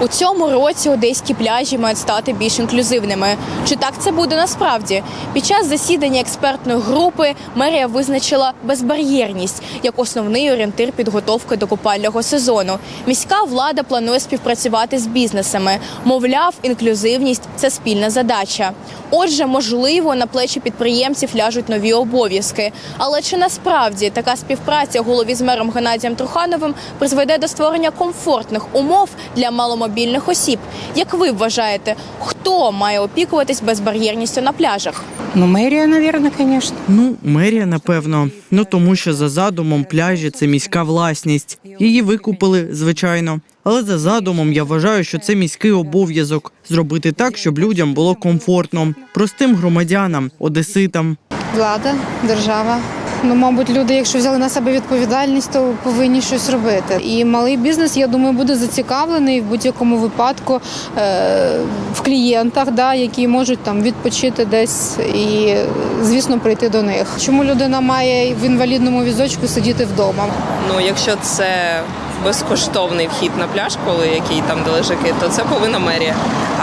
У цьому році одеські пляжі мають стати більш інклюзивними. Чи так це буде насправді? Під час засідання експертної групи мерія визначила безбар'єрність як основний орієнтир підготовки до купального сезону. Міська влада планує співпрацювати з бізнесами. Мовляв, інклюзивність це спільна задача. Отже, можливо, на плечі підприємців ляжуть нові обов'язки. Але чи насправді така співпраця голові з мером Геннадієм Трухановим призведе до створення комфортних умов для маломобільних осіб? Як ви вважаєте, хто має опікуватись безбар'єрністю на пляжах? Ну, мэрия, наверное, конечно. Ну, мерія, напевно. Ну тому що за задумом пляжі це міська власність. Її викупили, звичайно. Але за задумом я вважаю, що це міський обов'язок зробити так, щоб людям було комфортно, простим громадянам, одеситам. Влада, держава. Ну, мабуть, люди, якщо взяли на себе відповідальність, то повинні щось робити. І малий бізнес, я думаю, буде зацікавлений в будь-якому випадку е- в клієнтах, да, які можуть там відпочити десь і, звісно, прийти до них. Чому людина має в інвалідному візочку сидіти вдома? Ну, якщо це безкоштовний вхід на пляж, коли який там де лежаки, то це повинна мерія.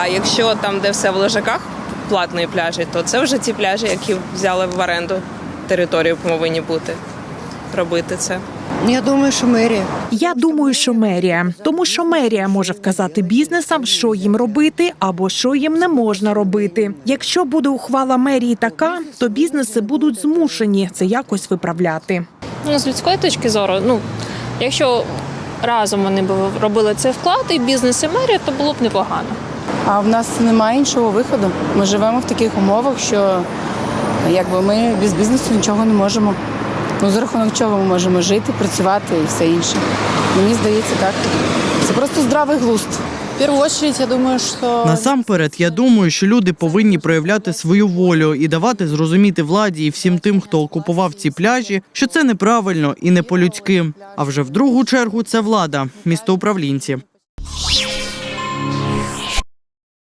А якщо там, де все в лежаках, платні пляжі, то це вже ті пляжі, які взяли в оренду територію, повинні бути робити це. Я думаю, что мэрия. Я думаю, що мерія, тому що мерія може вказати бізнесам, що їм робити або що їм не можна робити. Якщо буде ухвала мерії така, то бізнеси будуть змушені це якось виправляти. Ну, з людської точки зору, ну, якщо разом вони б робили цей вклад, і бізнес, і мерія, то було б непогано. А в нас немає іншого виходу. Ми живемо в таких умовах, що якби ми без бізнесу нічого не можемо. Ну, за рахунок чого ми можемо жити, працювати і все інше. Мені здається, так. Це просто здравий глузд. В первую очередь, я думаю, что... Насамперед, я думаю, що люди повинні проявляти свою волю і давати зрозуміти владі і всім тим, хто окупував ці пляжі, що це неправильно і не по-людськи. А вже в другу чергу це влада, містоуправлінці.